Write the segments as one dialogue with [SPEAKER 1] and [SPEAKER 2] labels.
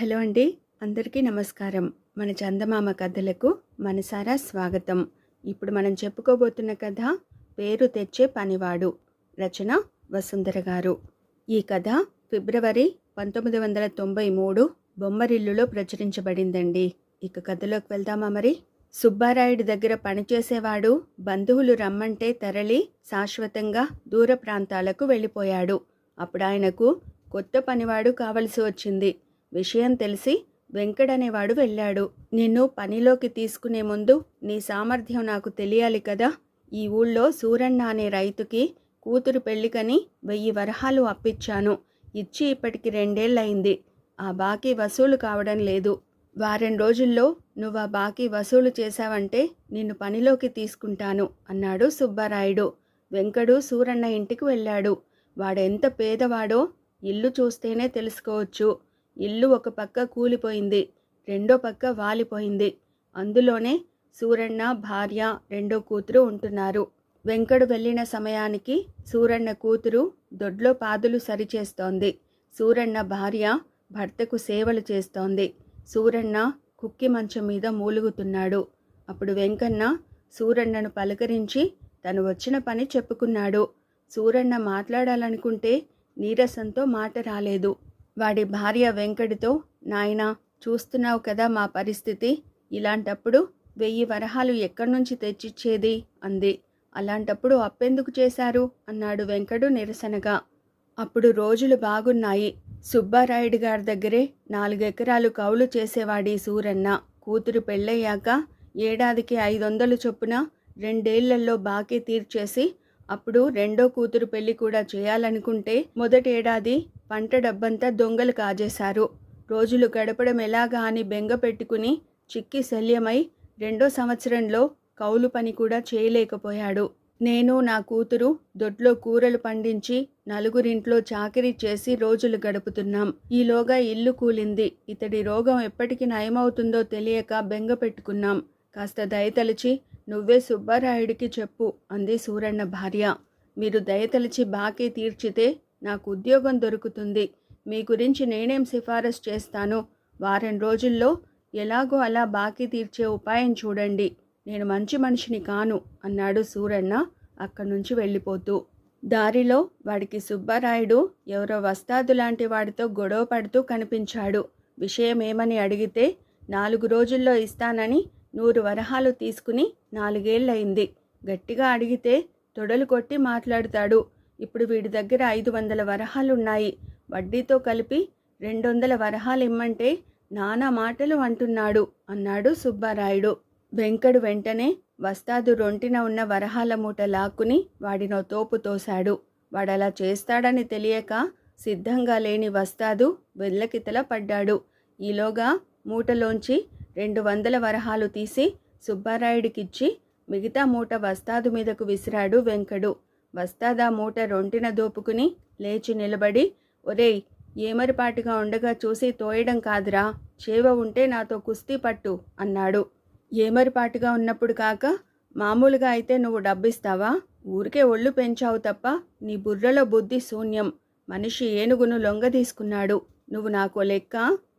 [SPEAKER 1] Hello అండి అందరికీ నమస్కారం. మన చందమామ కథలకు మనసారా స్వాగతం. ఇప్పుడు మనం చెప్పుకోబోతున్న కథ పేరు తెచ్చే పనివాడు రచన వసుంధర గారు. ఈ కథ ఫిబ్రవరి పంతొమ్మిది వందల తొంభై మూడు బొమ్మరిల్లులో ప్రచురించబడిందండి. ఇక కథలోకి వెళ్దామా మరి? సుబ్బారాయుడి దగ్గర పనిచేసేవాడు బంధువులు రమ్మంటే తరలి శాశ్వతంగా దూర ప్రాంతాలకు వెళ్ళిపోయాడు. అప్పుడు ఆయనకు కొత్త పనివాడు కావలసి వచ్చింది. విషయం తెలిసి వెంకడనేవాడు వెళ్ళాడు. నిన్ను పనిలోకి తీసుకునే ముందు నీ సామర్థ్యం నాకు తెలియాలి కదా. ఈ ఊళ్ళో సూరన్న అనే రైతుకి కూతురు పెళ్ళికని వెయ్యి వరహాలు అప్పిచ్చాను. ఇచ్చి ఇప్పటికి రెండేళ్ళయింది ఆ బాకీ వసూలు కావడం లేదు. వారం రోజుల్లో నువ్వు ఆ బాకీ వసూలు చేశావంటే నిన్ను పనిలోకి తీసుకుంటాను అన్నాడు సుబ్బారాయుడు. వెంకడు సూరన్న ఇంటికి వెళ్ళాడు. వాడెంత పేదవాడో ఇల్లు చూస్తేనే తెలుసుకోవచ్చు. ఇల్లు ఒక పక్క కూలిపోయింది రెండో పక్క వాలిపోయింది. అందులోనే సూరన్న భార్య రెండో కూతురు ఉంటున్నారు. వెంకడు వెళ్ళిన సమయానికి సూరన్న కూతురు దొడ్లో పాదులు సరిచేస్తోంది. సూరన్న భార్య భర్తకు సేవలు చేస్తోంది. సూరన్న కుక్కి మంచం మీద మూలుగుతున్నాడు. అప్పుడు వెంకన్న సూరన్నను పలకరించి తను వచ్చిన పని చెప్పుకున్నాడు. సూరన్న మాట్లాడాలనుకుంటే నీరసంతో మాట రాలేదు. వాడి భార్య వెంకటితో నాయనా చూస్తున్నావు కదా మా పరిస్థితి? ఇలాంటప్పుడు వెయ్యి వరహాలు ఎక్కడి నుంచి తెచ్చిచ్చేది? అంది. అలాంటప్పుడు అప్పెందుకు చేశారు? అన్నాడు వెంకడు నిరసనగా. అప్పుడు రోజులు బాగున్నాయి. సుబ్బారాయుడు గారి దగ్గరే నాలుగెకరాలు కౌలు చేసేవాడి సూరన్న. కూతురు పెళ్ళయ్యాక ఏడాదికి ఐదు వందలు చొప్పున రెండేళ్ళలో బాకీ తీర్చేసి అప్పుడు రెండో కూతురు పెళ్ళి కూడా చేయాలనుకుంటే మొదటి ఏడాది పంట డబ్బంతా దొంగలు కాజేశారు. రోజులు గడపడం ఎలాగా అని బెంగ పెట్టుకుని చిక్కి శల్యమై రెండో సంవత్సరంలో కౌలు పని కూడా చేయలేకపోయాడు. నేను నా కూతురు దొడ్లో కూరలు పండించి నలుగురింట్లో చాకరీ చేసి రోజులు గడుపుతున్నాం. ఈలోగా ఇల్లు కూలింది. ఇతడి రోగం ఎప్పటికి నయమవుతుందో తెలియక బెంగ పెట్టుకున్నాం. కాస్త దయతలిచి నువ్వే సుబ్బారాయుడికి చెప్పు అంది సూరన్న భార్య. మీరు దయతలిచి బాకీ తీర్చితే నాకు ఉద్యోగం దొరుకుతుంది. మీ గురించి నేనేం సిఫారసు చేస్తాను? వారం రోజుల్లో ఎలాగో అలా బాకీ తీర్చే ఉపాయం చూడండి. నేను మంచి మనిషిని కాను అన్నాడు సూరన్న అక్కడి నుంచి వెళ్ళిపోతూ. దారిలో వాడికి సుబ్బారాయుడు ఎవరో వస్తాదు లాంటి వాడితో గొడవ పడుతూ కనిపించాడు. విషయం ఏమని అడిగితే నాలుగు రోజుల్లో ఇస్తానని నూరు వరహాలు తీసుకుని నాలుగేళ్ళయింది గట్టిగా అడిగితే తొడలు కొట్టి మాట్లాడతాడు. ఇప్పుడు వీడి దగ్గర ఐదు వందల వరహాలున్నాయి. వడ్డీతో కలిపి రెండు వందల వరహాలు ఇమ్మంటే నానా మాటలు అంటున్నాడు అన్నాడు సుబ్బారాయుడు. వెంకడు వెంటనే వస్తాదు రొంటిన ఉన్న వరహాల మూట లాక్కుని వాడినో తోపు తోశాడు. వాడలా చేస్తాడని తెలియక సిద్ధంగా లేని వస్తాదు వెళ్ళకితల పడ్డాడు. ఈలోగా మూటలోంచి రెండు వందల వరహాలు తీసి సుబ్బారాయుడికిచ్చి మిగతా మూట వస్తాదు మీదకు విసిరాడు వెంకడు. వస్తాదా మూట రొంటిన దోపుకుని లేచి నిలబడి ఒరేయ్ ఏమరిపాటిగా ఉండగా చూసి తోయడం కాదురా చేవ ఉంటే నాతో కుస్తీ పట్టు అన్నాడు. ఏమరిపాటుగా ఉన్నప్పుడు కాక మామూలుగా అయితే నువ్వు డబ్బిస్తావా? ఊరికే ఒళ్ళు పెంచావు తప్ప నీ బుర్రలో బుద్ధి శూన్యం. మనిషి ఏనుగును లొంగ తీసుకున్నాడు. నువ్వు నాకో లెక్క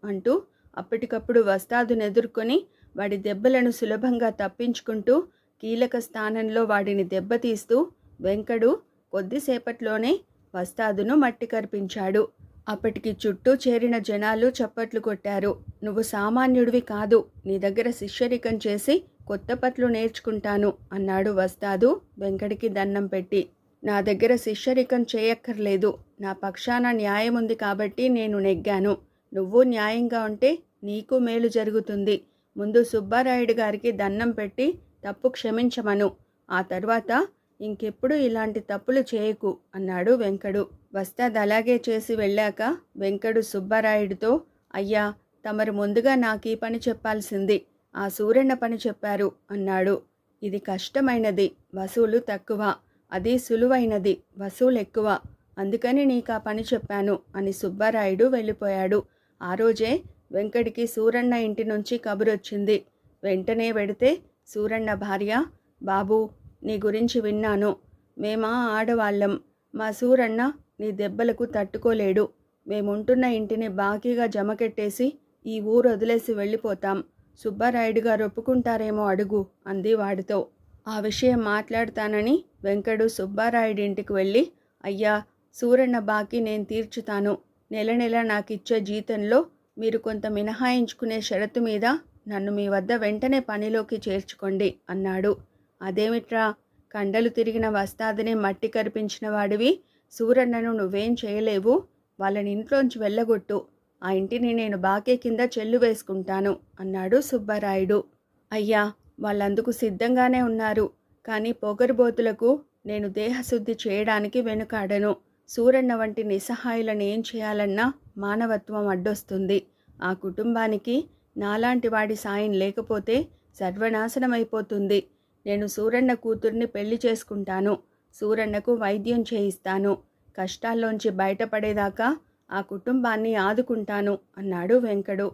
[SPEAKER 1] అంటూ అప్పటికప్పుడు వస్తాదును ఎదుర్కొని వాడి దెబ్బలను సులభంగా తప్పించుకుంటూ కీలక స్థానంలో వాడిని దెబ్బతీస్తూ వెంకడు కొద్దిసేపట్లోనే వస్తాదును మట్టి కర్పించాడు అప్పటికి చుట్టూ చేరిన జనాలు చప్పట్లు కొట్టారు. నువ్వు సామాన్యుడివి కాదు. నీ దగ్గర శిష్యరికం చేసి కొత్త పట్లు నేర్చుకుంటాను అన్నాడు వస్తాదు వెంకడికి దండం పెట్టి. నా దగ్గర శిష్యరికం చేయక్కర్లేదు. నా పక్షాన న్యాయం ఉంది కాబట్టి నేను నెగ్గాను. నువ్వు న్యాయంగా ఉంటే నీకు మేలు జరుగుతుంది. ముందు సుబ్బారాయుడు గారికి దండం పెట్టి తప్పు క్షమించమను. ఆ తర్వాత ఇంకెప్పుడు ఇలాంటి తప్పులు చేయకు అన్నాడు వెంకడు. వస్తాద్ అలాగే చేసి వెళ్ళాక వెంకడు సుబ్బారాయుడితో అయ్యా తమరు ముందుగా నాకు ఈ పని చెప్పాల్సింది ఆ సూరన్న పని చెప్పారు అన్నాడు. ఇది కష్టమైనది వసూలు తక్కువ అది సులువైనది వసూలు ఎక్కువ అందుకని నీకు ఆ పని చెప్పాను అని సుబ్బారాయుడు వెళ్ళిపోయాడు. ఆ రోజే వెంకటికి సూరన్న ఇంటి నుంచి కబురొచ్చింది. వెంటనే వెడితే సూరన్న భార్య బాబు నీ గురించి విన్నాను. మేమా ఆడవాళ్ళం. మా సూరన్న నీ దెబ్బలకు తట్టుకోలేడు. మేముంటున్న ఇంటిని బాకీగా జమకెట్టేసి ఈ ఊరు వదిలేసి వెళ్ళిపోతాం. సుబ్బారాయుడు గారు ఒప్పుకుంటారేమో అడుగు అంది వాడితో. ఆ విషయం మాట్లాడతానని వెంకడు సుబ్బారాయుడి ఇంటికి వెళ్ళి అయ్యా సూరన్న బాకీ నేను తీర్చుతాను. నెల నెల నాకు ఇచ్చే జీతంలో మీరు కొంత మినహాయించుకునే షరతు మీద నన్ను మీ వద్ద వెంటనే పనిలోకి చేర్చుకోండి అన్నాడు. అదేమిట్రా? కండలు తిరిగిన వస్తాదిని మట్టి కరిపించిన వాడివి? సూరన్నను నువ్వేం చేయలేవు? వాళ్ళని ఇంట్లోంచి వెళ్ళగొట్టు. ఆ ఇంటిని నేను బాకే కింద చెల్లు వేసుకుంటాను అన్నాడు సుబ్బారాయుడు. అయ్యా వాళ్ళందుకు సిద్ధంగానే ఉన్నారు. కానీ పొగరుబోతులకు నేను దేహశుద్ధి చేయడానికి వెనుకాడను. సూరన్న వంటి నిస్సహాయులను ఏం చేయాలన్నా మానవత్వం అడ్డొస్తుంది. ఆ కుటుంబానికి నాలాంటి వాడి సాయం లేకపోతే సర్వనాశనమైపోతుంది. నేను సూరన్న కూతుర్ని పెళ్ళి చేసుకుంటాను. సూరన్నకు వైద్యం చేయిస్తాను. కష్టాల్లోంచి బయటపడేదాకా ఆ కుటుంబాన్ని ఆదుకుంటాను అన్నాడు వెంకడు.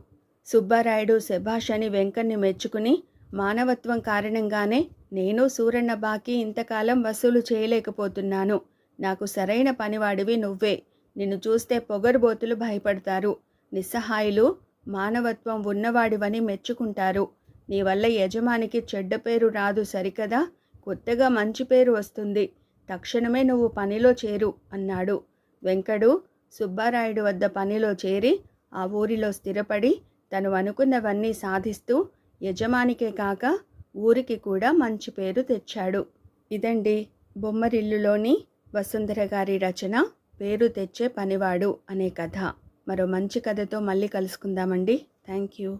[SPEAKER 1] సుబ్బారాయుడు శభాష్ అని వెంకన్ని మెచ్చుకుని మానవత్వం కారణంగానే నేను సూరన్న బాకీ ఇంతకాలం వసూలు చేయలేకపోతున్నాను. నాకు సరైన పనివాడివి నువ్వే. నిన్ను చూస్తే పొగరుబోతులు భయపడతారు. నిస్సహాయులు మానవత్వం ఉన్నవాడివని మెచ్చుకుంటారు. నీ వల్ల యజమానికి చెడ్డ పేరు రాదు సరికదా? కొత్తగా మంచి పేరు వస్తుంది. తక్షణమే నువ్వు పనిలో చేరు అన్నాడు. వెంకడు సుబ్బారాయుడు వద్ద పనిలో చేరి ఆ ఊరిలో స్థిరపడి తను అనుకున్నవన్నీ సాధిస్తూ యజమానికే కాక ఊరికి కూడా మంచి పేరు తెచ్చాడు. ఇదండి బొమ్మరిల్లులోని వసుంధర గారి రచన. పేరు తెచ్చే పనివాడు అనే కథ. మరో మంచి కథతో మళ్ళీ కలుసుకుందామండి. Thank you